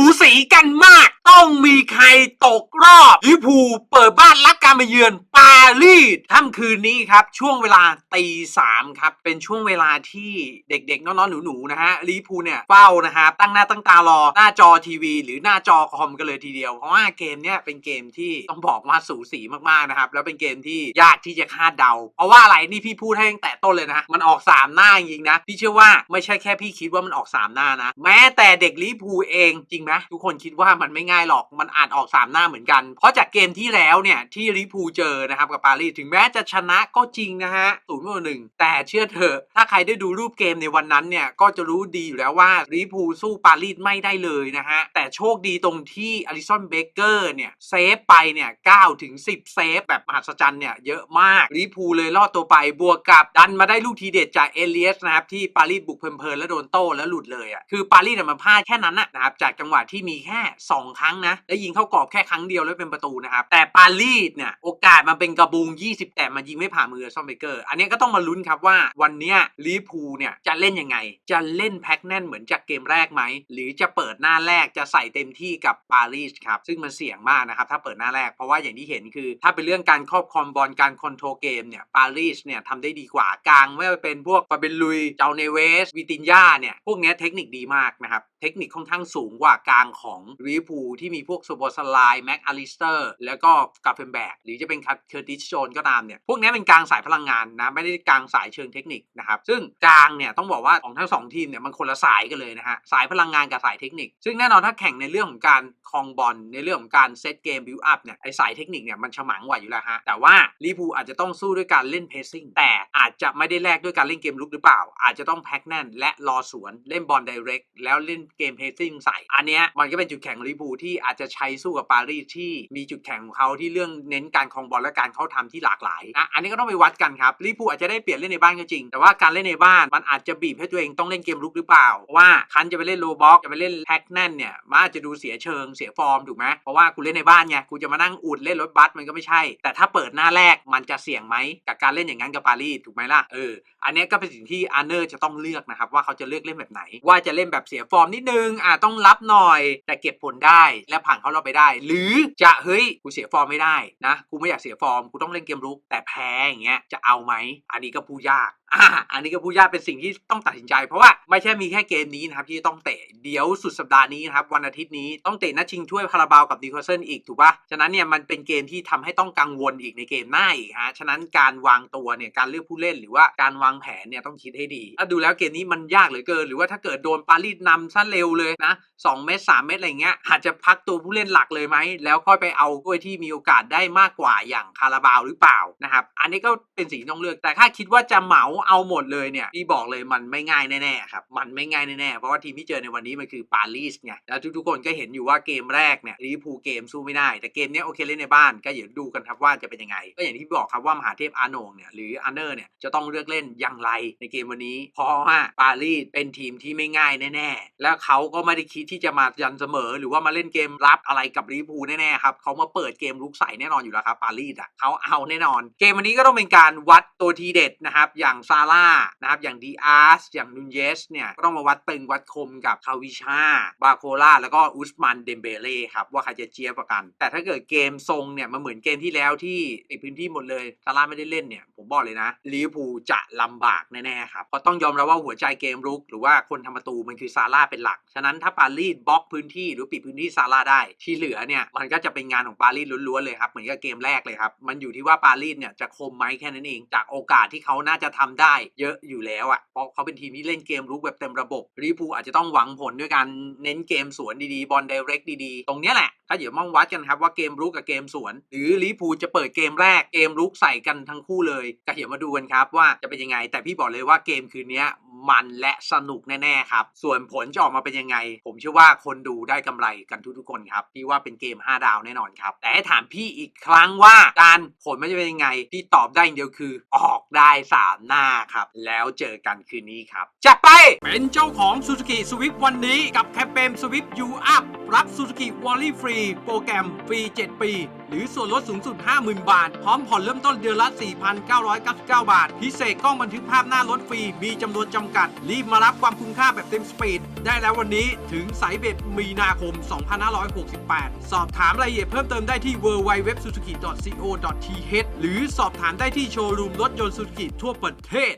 สูสีกันมาก ต้องมีใครตกรอบลิเวอร์พูลเปิดบ้านรับการมาเยือนปารีสค่ำคืนนี้ครับ ช่วงเวลาตีสามครับ เป็นช่วงเวลาที่เด็กๆ น้องๆ หนูๆ นะฮะลิเวอร์พูลเนี่ยเฝ้านะครับตั้งหน้าตั้งตารอหน้าจอทีวี หรือหน้าจอคอมกันเลยทีเดียว เพราะว่าเกมเนี่ยเป็นเกมที่ต้องบอกว่าสูสีมากๆนะครับแล้วเป็นเกมที่ยากที่จะคาดเดา เพราะว่าอะไรนี่พี่พูดให้ตั้งแต่ต้นเลยนะมันออกสามหน้าจริงนะพี่เชื่อว่าไม่ใช่แค่พี่คิดว่ามันออกสามหน้านะแม้แต่เด็กลิเวอร์พูลเองจริงไหมทุกคนคิดว่ามันไม่ง่ายหรอกมันอ่านออกสามหน้าเหมือนกัน เพราะจากเกมที่แล้วเนี่ยที่ลิพูเจอนะครับกับปารีสถึงแม้จะชนะก็จริงนะฮะศูนย์ต่อหนึ่งแต่เชื่อเถอะถ้าใครได้ดูรูปเกมในวันนั้นเนี่ยก็จะรู้ดีอยู่แล้วว่าลิพูสู้ปารีสไม่ได้เลยนะฮะแต่โชคดีตรงที่อลิสันเบเกอร์เนี่ยเซฟไปเนี่ย9ถึง10เซฟแบบมหัศจรรย์เนี่ยเยอะมากลิพูเลยรอดตัวไปบวกกับดันมาได้ลูกทีเด็ดจากเอเลียสนะครับที่ปารีสบุกเพลินๆแล้วโดนโต้แล้วหลุดเลยอะคือปารีสเนี่ยมันพลาดแค่นั้นนะนะครับจากจังหวะที่มีแค่ 2 ครั้งนะ แล้วยิงเข้ากรอบแค่ครั้งเดียวแล้วเป็นประตูนะครับ แต่ปารีสเนี่ยโอกาสมันเป็นกระบุง 20 แต่มันยิงไม่ผ่านมือซอมเบเกอร์ อันนี้ก็ต้องมาลุ้นครับว่าวันนี้ลิเวอร์พูลเนี่ยจะเล่นยังไง จะเล่นแพ็คแน่นเหมือนจากเกมแรกไหม หรือจะเปิดหน้าแรกจะใส่เต็มที่กับปารีสครับ ซึ่งมันเสี่ยงมากนะครับถ้าเปิดหน้าแรก เพราะว่าอย่างที่เห็นคือ ถ้าเป็นเรื่องการครอบครองบอลการคอนโทรลเกมเนี่ยปารีสเนี่ยทำได้ดีกว่ากลางไม่ว่าเป็นพวกฟาเบนลุยเจ้าเนเวสวิตินยาเนี่ยพวกนี้เทคนิคดีมากนะครับเทคนิคค่อนข้างสูงกว่ากลางของลิเวอร์พูลที่มีพวกโซโบสไลแม็กอลิสเตอร์แล้วก็กาเฟนแบกหรือจะเป็นคัตเคอร์ติสโจนก็ตามเนี่ยพวกนี้เป็นกลางสายพลังงานนะไม่ได้กลางสายเชิงเทคนิคนะครับซึ่งกลางเนี่ยต้องบอกว่าของทั้งสองทีมเนี่ยมันคนละสายกันเลยนะฮะสายพลังงานกับสายเทคนิค ซึ่งแน่นอนถ้าแข่งในเรื่องของการคองบอลในเรื่องของการเซตเกมบิวอัพเนี่ยไอสายเทคนิคเนี่ยมันฉมังกว่าอยู่แล้วฮะแต่ว่าลิเวอร์พูลอาจจะต้องสู้ด้วยการเล่นเพสซิ่งแต่อาจจะไม่ได้แลกด้วยการเล่นเกมลุกหรือเปล่า อาจจะต้องแพ็กแน่น และรอสวนเล่นบอลไดเรกแล้วเล่นเกมเพสซิ่งใส่อันเนี้ยมันก็เป็นจุดแข็งของลิเวอร์พูที่อาจจะใช้สู้กับปารีสที่มีจุดแข็งของเขาที่เรื่องเน้นการครองบอลและการเข้าทำที่หลากหลายอะอันนี้ก็ต้องไปวัดกันครับลิเวอร์พูอาจจะได้เปลี่ยนเล่นในบ้านก็จริง แต่ว่าการเล่นในบ้านมันอาจจะบีบให้ตัวเองต้องเล่นเกมลุกหรือเปล่า ว่าคันจะไปเล่นโลบ็อกจะไปเล่นแพ็กแน่นเนี่ยมันอาจจะดูเสียเชิงเสียฟอร์มถูกไหมเพราะว่ากูเล่นในบ้านไงกูจะมานั่งอุดเล่นรถบัสมันก็ไม่ใช่ แต่ถ้าเปิดหน้าแรกมันจะเสี่ยงไหมกับการเล่นอย่างนั้นกับปารีสถูกไหมล่ะเอออันนี้ก็เป็นสิ่งที่อาร์เนอร์จะต้องเลือกนะครับว่าเขาจะเลือกเล่นแบบไหน ว่าจะเล่นแบบเสียฟอร์มนิดนึงอ่าต้องรับหน่อย แต่เก็บผลได้และผ่านเขาเราไปได้ หรือจะเฮ้ยกูเสียฟอร์มไม่ได้นะกูไม่อยากเสียฟอร์มกูต้องเล่นเกมรุกแต่แพ้อย่างเงี้ยจะเอาไหมอันนี้ก็พูดยาก อ่าอันนี้ก็พูดยากเป็นสิ่งที่ต้องตัดสินใจ เพราะว่าไม่ใช่มีแค่เกมนี้นะครับที่ต้องเตะเดี๋ยวสุดสัปดาห์นี้นะครับวันอาทิตย์นี้ต้องเตะนัดชิงถ้วยคาราบาวกับนิวคาสเซิลอีกถูกปะฉะนั้นเนี่ยมันเป็นเกมที่ทำให้ต้องกังวลอีกในเกมหน้าอีกฮะฉะนั้นการวางตัวเนี่ยการเลือกผู้เล่นหรือว่าการวางแผนเนี่ยต้องคิดให้ดีถ้าดูแล้วเกมนี้มันยากเหลือเกิน หรือว่าถ้าเกิดโดนปารีสนำซะเร็วเลยนะสองเมตรสามเมตรอะไรเงี้ยอาจจะพักตัวผู้เล่นหลักเลยไหมแล้วค่อยไปเอาถ้วยที่มีโอกาสได้มากกว่าอย่างคาราบาวหรือเปล่านะครับอันนี้ก็เป็นสิ่งต้องเลือกแต่ถ้าคิดว่าจะเหมาเอาหมดเลยเนี่ยพี่บอกเลยมันไม่ง่ายแน่ๆครับมันไม่ง่ายแน่ๆเพราะว่าทีมที่เจอในวันนี้มันคือปารีสไงแล้วทุกๆคนก็เห็นอยู่ว่าเกมแรกเนี่ยลิเวอร์พูลเกมสู้ไม่ได้ แต่เกมเนี้ยโอเคเล่นในบ้านก็เดี๋ยวดูกันครับว่าจะเป็นยังไง ก็อย่างที่บอกครับว่ามหาเทพอาโหนงเนี่ยหรืออาร์เนอร์เนี่ยจะต้องเลือกเล่นอย่างไรในเกมวันนี้ เพราะว่าปารีสเป็นทีมที่ไม่ง่ายแน่ๆ แล้วเขาก็ไม่ได้คิดที่จะมายันเสมอ หรือว่ามาเล่นเกมรับอะไรกับลิเวอร์พูลแน่ๆครับเขามาเปิดเกมลุกใส่แน่นอนอยู่แล้วครับปารีสอะเขาเอาแน่นอน เกมวันนี้ก็ต้องเป็นการวัดตัวทีเด็ดนะครับอย่างซาร่านะครับอย่างดีอาร์สอย่างนูนเยสเนี่ยก็ต้องมาวัดตึงวัดคมกับคาวิชาบาโคล่าแล้วก็อุสมันเดมเบเล่ครับว่าใครจะเจี๊ยบประกัน แต่ถ้าเกิดเกมทรงเนี่ยมันเหมือนเกมที่แล้วที่ในพื้นที่หมดเลยซาร่าไม่ได้เล่นเนี่ย บอกเลยนะลิเวอร์พูลจะลำบากแน่ๆครับเพราะต้องยอมรับว่าหัวใจเกมรุก หรือว่าคนทำประตูมันคือซาร่าเป็นหลัก ฉะนั้นถ้าปารีสบล็อกพื้นที่หรือปิดพื้นที่ซาร่าได้ที่เหลือเนี่ยมันก็จะเป็นงานของปารีสล้วนๆเลยครับเหมือนกับเกมแรกเลยครับมันอยู่ที่ว่าปารีสเนี่ยจะคมไหมแค่นั้นเองจากโอกาสที่เขาน่าจะทำได้เยอะอยู่แล้วอะเพราะเขาเป็นทีมที่เล่นเกมรุกแบบเต็มระบบลิเวอร์พูลอาจจะต้องหวังผลด้วยการเน้นเกมสวนดีๆบอลไดเรกดีๆ ตรงเนี้ยแหละถ้าเดี๋ยวมาวัดกันครับว่าเกมรุกกับเกมสวน หรือลิเวอร์พูลจะเปิดเกมแรกเกมรุกใส่กันทั้งคู่เลยก็เดี๋ยวมาดูกันครับว่าจะเป็นยังไง แต่พี่บอกเลยว่าเกมคืนนี้มันและสนุกแน่ๆครับ ส่วนผลจะออกมาเป็นยังไง ผมเชื่อว่าคนดูได้กำไรกันทุกๆคนครับ พี่ว่าเป็นเกม 5 ดาวแน่นอนครับ แต่ให้ถามพี่อีกครั้งว่าการผลมันจะเป็นยังไง พี่ตอบได้อย่างเดียวคือ ออกได้สามหน้าครับ แล้วเจอกันคืนนี้ครับจัดไปเป็นเจ้าของ Suzuki Swift วันนี้กับแคมเปญ Swift U Up รับ Suzuki w a l l y Free โปรแกรมฟรี 7 ปี หรือส่วนลดสูงสุด 50,000 บาท พร้อมผ่อนเริ่มต้นเดือนละ 4,999 บาท พิเศษกล้องบันทึกภาพหน้ารถฟรี มีจำนวนจำกัด รีบมารับความคุ้มค่าแบบเต็มสปีด ได้แล้ววันนี้ถึงสายเบ็ดมีนาคม 2568 สอบถามรายละเอียดเพิ่มเติมได้ที่ www.suzuki.co.th หรือสอบถามได้ที่โชว์รูมรถยนต์ Suzuki ทั่วประเทศ